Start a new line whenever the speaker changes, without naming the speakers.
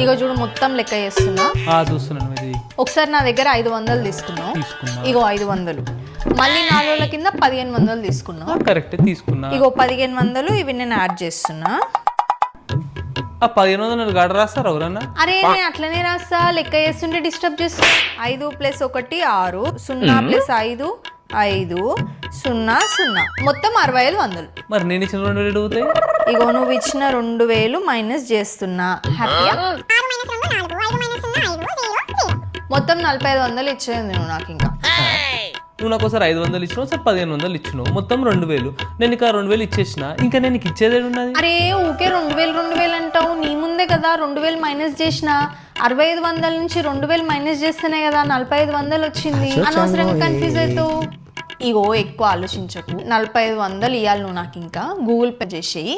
ఇగో చూడు మొత్తం లెక్క చేస్తున్నా.
చూస్తున్నాను ఇది.
ఒకసారి నా దగ్గర ఐదు వందలు తీసుకున్నావు.
తీసుకున్నా.
ఇగో ఐదు వందలు. మళ్ళీ నాలుగు రోజుల కింద పదిహేను వందలు తీసుకున్నావు.
కరెక్ట్ తీసుకున్నా.
ఇగో పదిహేను వందలు ఇవి నేను యాడ్ చేస్తున్నా.
ఆ పదిహేను వందలు గడ రాస్తారు ఎవరన్నా?
అరే నేను అట్లనే రాస్తా. లెక్క చేస్తుంటే డిస్టర్బ్ చేస్తా. ఐదు ప్లస్ ఒకటి ఆరు సున్నా ప్లస్ ఐదు ఐదు. సున్నా సున్నా. మొత్తం అరవై ఐదు వందలు.
మరి నేను ఇచ్చిన రెండు వేలు అవుతాయి
ఇగో నువ్వు ఇచ్చిన రెండు వేలు మైనస్ చేస్తున్నా. హ్యాపీయా? మొత్తం నలభై ఐదు వందలు ఇచ్చేది నువ్వు నాకు ఇంకా.
నువ్వు నాకు ఒకసారి ఐదు వందలు ఇచ్చినావు ఒకసారి పదిహేను వందలు ఇచ్చినావు. మొత్తం రెండు వేలు. నేను ఇక రెండు వేలు ఇచ్చేసిన. ఇంకా నేను నీకు ఇచ్చేది ఉన్నది?
అరే ఊకే రెండు వేలు రెండు వేలు అంటావు. నీ ముందే కదా రెండు వేలు మైనస్ చేసిన. అరవై ఐదు వందల నుంచి రెండు వేలు మైనస్ చేస్తేనే కదా నలభై ఐదు వందలు వచ్చింది. అనవసరంగా కన్ఫ్యూజ్ అవుతావు. ఇగో ఎక్కువ ఆలోచించకు. నలభై ఐదు వందలు ఇవ్వాలి నువ్వు నాకు ఇంకా గూగుల్ పే చేసేయి.